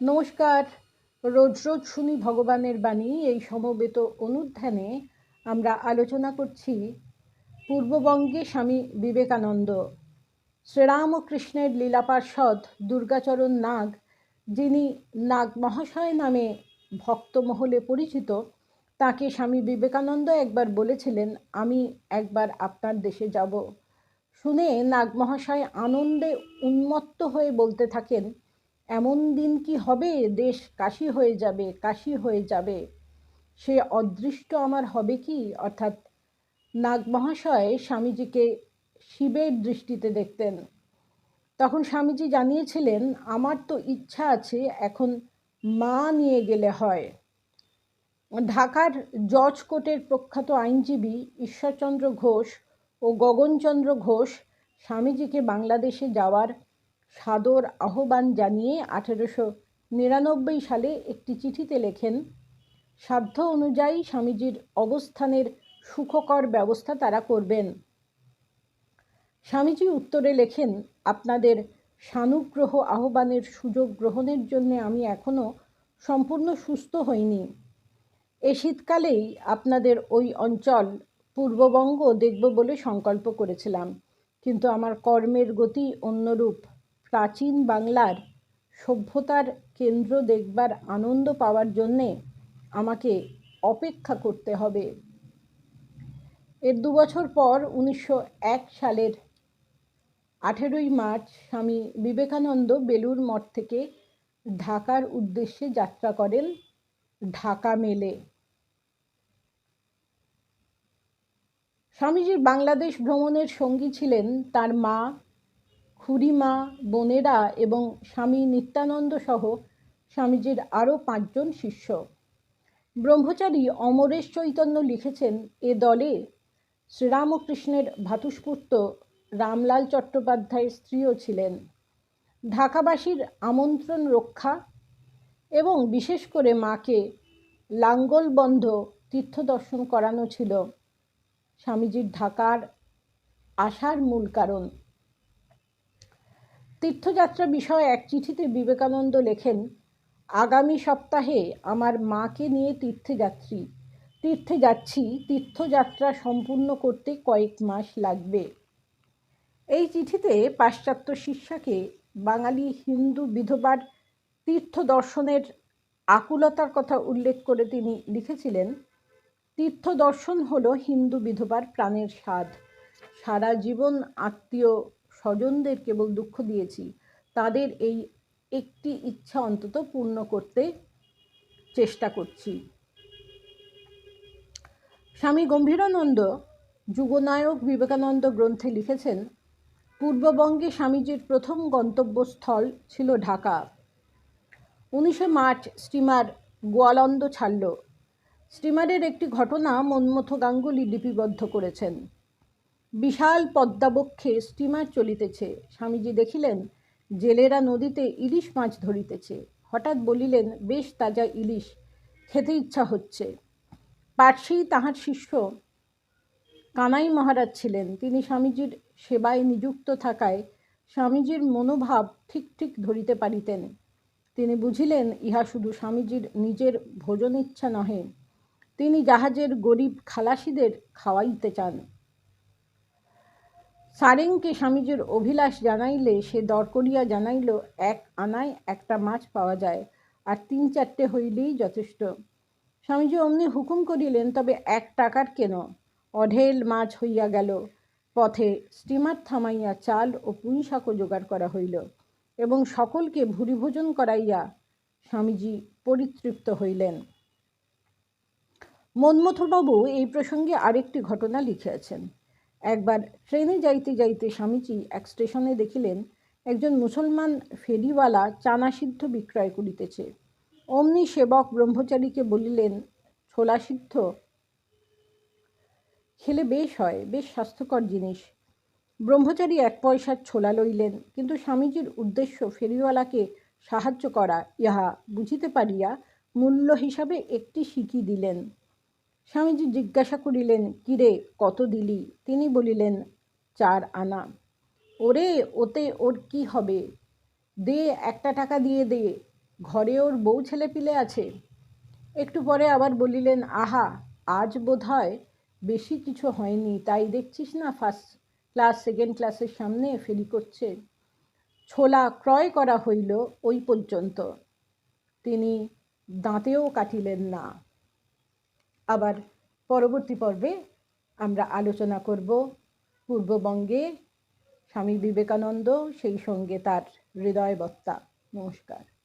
নমস্কার। রোজ রোজ শুনি ভগবানের বাণী। এই সমবেত অনুধ্যানে আমরা আলোচনা করছি পূর্ববঙ্গে স্বামী বিবেকানন্দ, শ্রীরামকৃষ্ণের লীলাপার্ষদ দুর্গাচরণ নাগ, যিনি নাগ মহাশয় নামে ভক্তমহলে পরিচিত, তাকে স্বামী বিবেকানন্দ একবার বলেছিলেন, আমি একবার আপনার দেশে যাব। শুনে নাগ মহাশয় আনন্দে উন্মত্ত হয়ে বলতে থাকেন এমন দিন কি হবে? দেশ কাশি হয়ে যাবে, কাশি হয়ে যাবে। সে অদৃষ্ট আমার হবে কি? অর্থাৎ নাগ মহাশয় স্বামীজিকে শিবের দৃষ্টিতে দেখতেন। তখন স্বামীজি জানিয়েছিলেন, আমার তো ইচ্ছা আছে, এখন মা নিয়ে গেলে হয়। ঢাকার জজ কোর্টের প্রখ্যাত আইনজীবী ঈশ্বরচন্দ্র ঘোষ ও গগনচন্দ্র ঘোষ স্বামীজিকে বাংলাদেশে যাওয়ার সাদর আহ্বান জানিয়ে আঠেরোশো নিরানব্বই সালে একটি চিঠিতে লেখেন, সাধ্য অনুযায়ী স্বামীজির অবস্থানের সুখকর ব্যবস্থা তারা করবেন। স্বামীজি উত্তরে লেখেন, আপনাদের সানুগ্রহ আহ্বানের সুযোগ গ্রহণের জন্য আমি এখনও সম্পূর্ণ সুস্থ হইনি। এ শীতকালেই আপনাদের ওই অঞ্চল পূর্ববঙ্গ দেখব বলে সংকল্প করেছিলাম। কিন্তু আমার কর্মের গতি অন্যরূপ। প্রাচীন বাংলার সভ্যতার কেন্দ্র দেখবার আনন্দ পাওয়ার জন্যে আমাকে অপেক্ষা করতে হবে। এর দু বছর পর উনিশশো এক সালের আঠেরোই মার্চ স্বামী বিবেকানন্দ বেলুর মঠ থেকে ঢাকার উদ্দেশ্যে যাত্রা করেন ঢাকা মেলে। স্বামীজির বাংলাদেশ ভ্রমণের সঙ্গী ছিলেন তার মা খুড়িমা, বোনেরা এবং স্বামী নিত্যানন্দ সহ স্বামীজির আরও পাঁচজন শিষ্য। ব্রহ্মচারী অমরেশ চৈতন্য লিখেছেন, এ দলে শ্রীরামকৃষ্ণের ভাতুষ্পুত্র রামলাল চট্টোপাধ্যায়ের স্ত্রীও ছিলেন। ঢাকাবাসীর আমন্ত্রণ রক্ষা এবং বিশেষ করে মাকে লাঙ্গলবন্ধ তীর্থ দর্শন করানো ছিল। স্বামীজির ঢাকার আসার মূল কারণ। তীর্থযাত্রা বিষয়ে এক চিঠিতে বিবেকানন্দ লেখেন, আগামী সপ্তাহে আমার মাকে নিয়ে তীর্থে যাত্রী তীর্থে যাচ্ছি, তীর্থযাত্রা সম্পূর্ণ করতে কয়েক মাস লাগবে। এই চিঠিতে পাশ্চাত্য শিষ্যাকে বাঙালি হিন্দু বিধবার তীর্থ দর্শনের আকুলতার কথা উল্লেখ করে তিনি লিখেছিলেন, তীর্থ দর্শন হল হিন্দু বিধবার প্রাণের স্বাদ। সারা জীবন আত্মীয় স্বজনদের কেবল দুঃখ দিয়েছি, তাদের এই একটি ইচ্ছা অন্তত পূর্ণ করতে চেষ্টা করছি। স্বামী গম্ভীরানন্দ যুগনায়ক বিবেকানন্দ গ্রন্থে লিখেছেন, পূর্ববঙ্গে স্বামীজির প্রথম গন্তব্যস্থল ছিল ঢাকা। উনিশে মার্চ স্টিমার গোয়ালন্দ ছাড়ল। স্টিমারের একটি ঘটনা মনমথ গাঙ্গুলি লিপিবদ্ধ করেছেন। বিশাল পদ্মাবক্ষে স্টিমার চলিতেছে। স্বামীজি দেখিলেন, জেলেরা নদীতে ইলিশ মাছ ধরিতেছে। হঠাৎ বলিলেন, বেশ তাজা ইলিশ, খেতে ইচ্ছা হচ্ছে। পার্শ্বেই তাহার শিষ্য কানাই মহারাজ ছিলেন। তিনি স্বামীজির সেবায় নিযুক্ত থাকায় স্বামীজির মনোভাব ঠিক ঠিক ধরিতে পারিতেন। তিনি বুঝিলেন, ইহা শুধু স্বামীজির নিজের ভোজন ইচ্ছা নহে। তিনি জাহাজের গরিব খালাসিদের খাওয়াইতে চান। সারেংকে স্বামীজির অভিলাষ জানাইলে, সে দর করিয়া জানাইল, এক আনায় একটা মাছ পাওয়া যায়, আর তিন চারটে হইলেই যথেষ্ট স্বামীজি অমনি হুকুম করিলেন, তবে এক টাকার কেন? অঢেল মাছ হইয়া গেল। পথে স্টিমার থামাইয়া চাল ও পুঁই শাকও জোগাড় করা হইল এবং সকলকে ভুরিভোজন করাইয়া স্বামীজি পরিতৃপ্ত হইলেন। মনমথবাবু এই প্রসঙ্গে আরেকটি ঘটনা লিখিয়াছেন। একবার ট্রেনে যাইতে যাইতে স্বামীজি এক স্টেশনে দেখিলেন, একজন মুসলমান ফেরিওয়ালা চানা সিদ্ধ বিক্রয় করিতেছে। অমনি সেবক ব্রহ্মচারীকে বলিলেন, ছোলা সিদ্ধ, খেলে বেশ হয়, বেশ স্বাস্থ্যকর জিনিস। ব্রহ্মচারী এক পয়সার ছোলা লইলেন, কিন্তু স্বামীজির উদ্দেশ্য ফেরিওয়ালাকে সাহায্য করা। ইহা বুঝিতে পারিয়া মূল্য হিসাবে একটি শিকি দিলেন। স্বামীজি জিজ্ঞাসা করিলেন, কিরে, কত দিলি? তিনি বলিলেন, চার আনা। ওরে, ওতে ওর কি হবে? দে, একটা টাকা দিয়ে দে। ঘরে ওর বউ ছেলেপিলে আছে। একটু পরে আবার বলিলেন, আহা, আজ বোধ হয় বেশি কিছু হয়নি। তাই দেখছিস না, ফার্স্ট ক্লাস, সেকেন্ড ক্লাসের সামনে ফেরি করছে। ছোলা ক্রয় করা হইল ওই পর্যন্ত। তিনি দাঁতেও কাটিলেন না। আবার পরবর্তী পর্বে আমরা আলোচনা করব পূর্ববঙ্গে স্বামী বিবেকানন্দ সেই সঙ্গে তার হৃদয়বত্তা। নমস্কার।